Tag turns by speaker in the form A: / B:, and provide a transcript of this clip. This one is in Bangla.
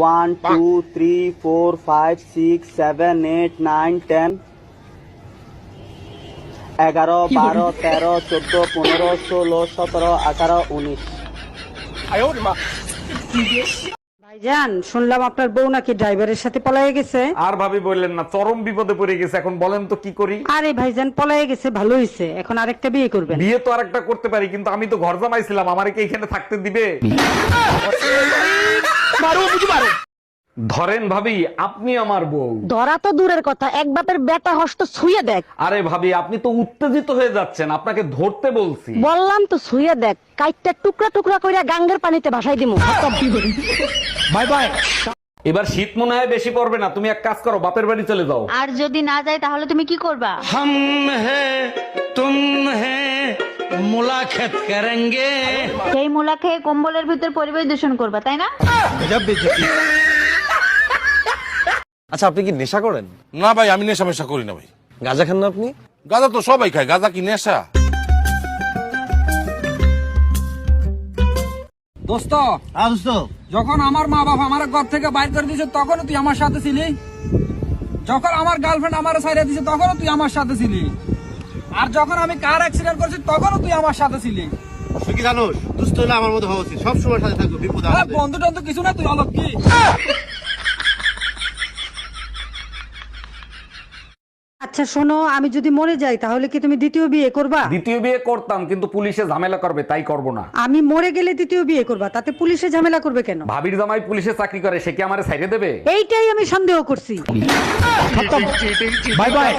A: One two three four five six seven eight nine ten এগারো বারো তেরো চোদ্দ পনেরো ষোলো সতেরো আঠারো উনিশ।
B: ভাইজান শুনলাম আপনার বউ নাকি ড্রাইভারের সাথে পলায়ে গেছে।
C: আর ভাবি বললেন না চরম বিপদে পড়ে গেছে। এখন বলেন তো কি করি?
B: আরে ভাইজান পলায়ে গেছে ভালো হয়েছে এখন আরেকটা বিয়ে করবেন।
C: বিয়ে তো আরেকটা করতে পারি কিন্তু আমি তো ঘর জামাইছিলাম আমারে কি এখানে থাকতে দিবে? ধরেন ভাবি আপনি আমার বউ।
B: ধরা তো দূরের কথা এক বাপের বেটা হস্ত ছুঁয়ে দেখ।
C: আরে ভাবি আপনি তো উত্তেজিত হয়ে যাচ্ছেন আপনাকে ধরতে বলছি।
B: বললাম তো ছুঁয়ে দেখ কাইটটা টুকরা টুকরা করে গাঙ্গের পানিতে ভাসাই দিমু।
C: Bye bye. এবার শীত মনে হয় বেশি পড়বে না তুমি এক কাজ করো বাপের বাড়ি চলে যাও।
D: আর যদি না যাই তাহলে তুমি কি করবা?
E: হাম হে মুলাকাত করেঙ্গে।
D: সেই মুলা খেয়ে কম্বলের ভিতর পরিবেশ দূষণ করবা তাই না?
F: আচ্ছা আপনি কি নেশা করেন?
G: না ভাই আমি নেশা মেশা করি না ভাই।
F: গাঁজা খান না আপনি?
G: গাঁজা তো সবাই খায় গাঁজা কি নেশা?
H: দোস্ত হ্যাঁ দোস্ত। যখন আমার মা বাবা আমার ঘর থেকে বাইর করে দিয়েছে তখনও তুই আমার সাথে ছিলি? যখন আমার গার্লফ্রেন্ড আমার সাইড দিয়েছে তখনও তুই আমার সাথে ছিলি? আর যখন আমি কার অ্যাক্সিডেন্ট করছি তখনও তুই আমার সাথে ছিলি।
I: তুই কি জানোস? দুষ্ট হলে আমার মতো হওয়া উচিত। সব সময় সাথে থাকব বিপদ
H: আরে বন্ধু টন্ধু কিছু না তুই অলক কি
B: আচ্ছা শোনো আমি যদি মরে যাই তাহলে কি তুমি দ্বিতীয় বিয়ে করবা?
C: দ্বিতীয় বিয়ে করতাম কিন্তু পুলিশে ঝামেলা করবে তাই করব না।
B: আমি মরে গেলে দ্বিতীয় বিয়ে করবা তাতে পুলিশে ঝামেলা করবে কেন?
C: ভাবির জামাই পুলিশে চাকরি করে সে কি আমারে ছাইড়ে দেবে?
B: এইটাই আমি সন্দেহ করছি।
C: Bye bye